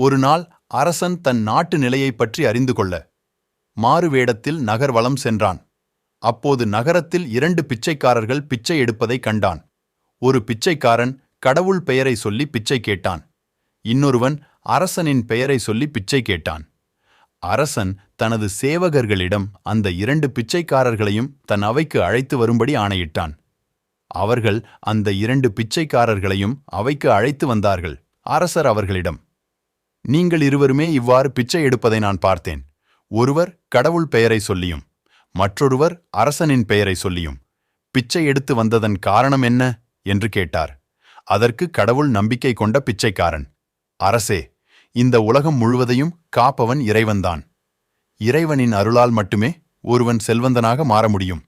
ஒரு நாள் அரசன் தன் நாட்டு நிலையைப் பற்றி அறிந்து கொள்ள மாறுவேடத்தில் நகர்வலம் சென்றான். அப்போது நகரத்தில் இரண்டு பிச்சைக்காரர்கள் பிச்சை எடுப்பதைக் கண்டான். ஒரு பிச்சைக்காரன் கடவுள் பெயரை சொல்லி பிச்சை கேட்டான். இன்னொருவன் அரசனின் பெயரை சொல்லி பிச்சை கேட்டான். அரசன் தனது சேவகர்களிடம் அந்த இரண்டு பிச்சைக்காரர்களையும் தன் அவைக்கு அழைத்து வரும்படி ஆணையிட்டான். அவர்கள் அந்த இரண்டு பிச்சைக்காரர்களையும் அவைக்கு அழைத்து வந்தார்கள். அரசர் அவர்களிடம் நீங்கள் இருவருமே இவ்வாறு பிச்சை எடுப்பதை நான் பார்த்தேன். ஒருவர் கடவுள் பெயரை சொல்லியும் மற்றொருவர் அரசனின் பெயரை சொல்லியும் பிச்சை எடுத்து வந்ததன் காரணம் என்ன? என்று கேட்டார். அதற்கு கடவுள் நம்பிக்கை கொண்ட பிச்சைக்காரன் அரசே இந்த உலகம் முழுவதையும் காப்பவன் இறைவன்தான். இறைவனின் அருளால் மட்டுமே ஒருவன் செல்வந்தனாக மாற முடியும்.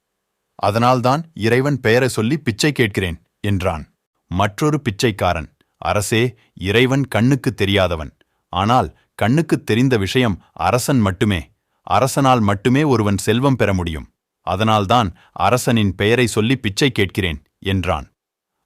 அதனால்தான் இறைவன் பெயரை சொல்லி பிச்சை கேட்கிறேன் என்றான். மற்றொரு பிச்சைக்காரன் அரசே இறைவன் கண்ணுக்குத் தெரியாதவன். ஆனால் கண்ணுக்குத் தெரிந்த விஷயம் அரசன் மட்டுமே. அரசனால் மட்டுமே ஒருவன் செல்வம் பெற முடியும். அதனால்தான் அரசனின் பெயரை சொல்லி பிச்சை கேட்கிறேன் என்றான்.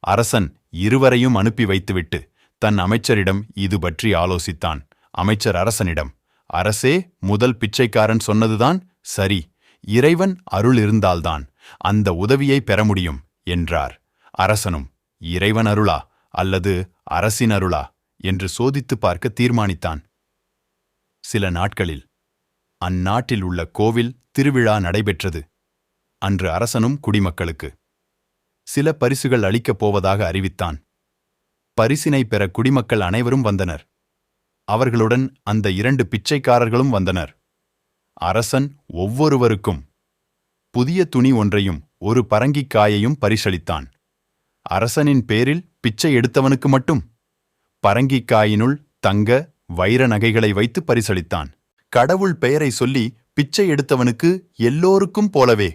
அரசன் இருவரையும் அனுப்பி வைத்துவிட்டு தன் அமைச்சரிடம் இது பற்றி ஆலோசித்தான். அமைச்சர் அரசனிடம் அரசே முதல் பிச்சைக்காரன் சொன்னதுதான் சரி. இறைவன் அருள் இருந்தால்தான் அந்த உதவியை பெற முடியும் என்றார். அரசனும் இறைவன் அருளா அல்லது அரசின் அருளா? என்று சோதித்துப் பார்க்க தீர்மானித்தான். சில நாட்களில் அந்நாட்டில் உள்ள கோவில் திருவிழா நடைபெற்றது அன்று அரசனும் குடிமக்களுக்கு. சில பரிசுகள் அளிக்கப் போவதாக அறிவித்தான். பரிசினை பெற குடிமக்கள் அனைவரும் வந்தனர். அவர்களுடன் அந்த இரண்டு பிச்சைக்காரர்களும் வந்தனர். அரசன் ஒவ்வொருவருக்கும் புதிய துணி ஒன்றையும் ஒரு பரங்கிக்காயையும் பரிசளித்தான். அரசனின் பேரில் பிச்சை எடுத்தவனுக்கு மட்டும் பரங்கிக்காயினுள் தங்க வைர நகைகளை வைத்து பரிசளித்தான். கடவுள் பெயரை சொல்லி பிச்சை எடுத்தவனுக்கு எல்லோருக்கும் போலவே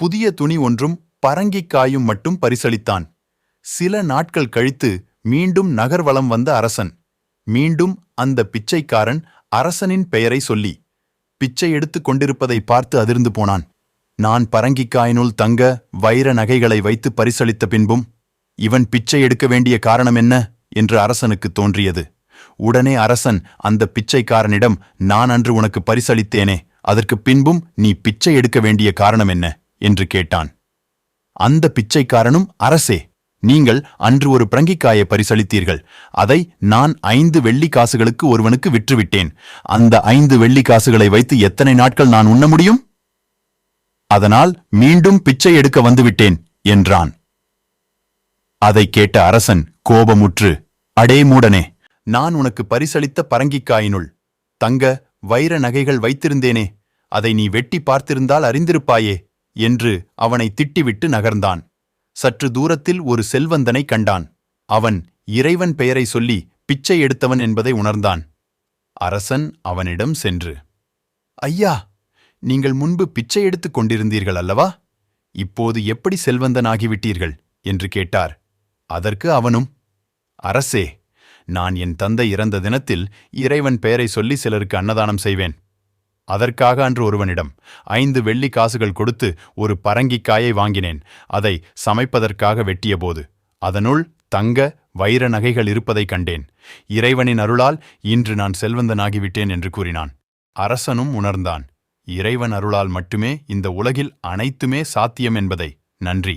புதிய துணி ஒன்றும் பரங்கிக்காயும் மட்டும் பரிசளித்தான். சில நாட்கள் கழித்து மீண்டும் நகர்வலம் வந்த அரசன் மீண்டும் அந்த பிச்சைக்காரன் அரசனின் பெயரை சொல்லி பிச்சை எடுத்துக் கொண்டிருப்பதை பார்த்து அதிர்ந்து போனான். நான் பரங்கிக்காயினுள் தங்க வைர நகைகளை வைத்து பரிசளித்த பின்பும் இவன் பிச்சை எடுக்க வேண்டிய காரணம் என்ன? என்று அரசனுக்கு தோன்றியது. உடனே அரசன் அந்த பிச்சைக்காரனிடம் நான் அன்று உனக்கு பரிசளித்தேனே அதற்கு பின்பும் நீ பிச்சை எடுக்க வேண்டிய காரணம் என்ன? என்று கேட்டான். அந்த பிச்சைக்காரனும் அரசே நீங்கள் அன்று ஒரு பிரங்கிக்காயை பரிசளித்தீர்கள். அதை நான் ஐந்து வெள்ளி காசுகளுக்கு ஒருவனுக்கு விற்றுவிட்டேன். அந்த ஐந்து வெள்ளி காசுகளை வைத்து எத்தனை நாட்கள் நான் உண்ண முடியும்? அதனால் மீண்டும் பிச்சை எடுக்க வந்துவிட்டேன் என்றான். அதை கேட்ட அரசன் கோபமுற்று அடே மூடனே நான் உனக்கு பரிசளித்த பரங்கிக்காயினுள் தங்க வைர நகைகள் வைத்திருந்தேனே அதை நீ வெட்டி பார்த்திருந்தால் அறிந்திருப்பாயே என்று அவனை திட்டிவிட்டு நகர்ந்தான். சற்று தூரத்தில் ஒரு செல்வந்தனை கண்டான். அவன் இறைவன் பெயரை சொல்லி பிச்சை எடுத்தவன் என்பதை உணர்ந்தான். அரசன் அவனிடம் சென்று ஐயா நீங்கள் முன்பு பிச்சை எடுத்துக் கொண்டிருந்தீர்கள் அல்லவா? இப்போது எப்படி செல்வந்தனாகிவிட்டீர்கள்? என்று கேட்டார். அதற்கு அவனும் அரசே நான் என் தந்தை இறந்த தினத்தில் இறைவன் பெயரை சொல்லி சிலருக்கு அன்னதானம் செய்வேன். அதற்காக அன்று ஒருவனிடம் ஐந்து வெள்ளி காசுகள் கொடுத்து ஒரு பரங்கிக்காயை வாங்கினேன். அதை சமைப்பதற்காக வெட்டியபோது அதனுள் தங்க வைர நகைகள் இருப்பதைக் கண்டேன். இறைவனின் அருளால் இன்று நான் செல்வந்தனாகிவிட்டேன் என்று கூறினான். அரசனும் உணர்ந்தான் இறைவன் அருளால் மட்டுமே இந்த உலகில் அனைத்துமே சாத்தியம் என்பதை. நன்றி.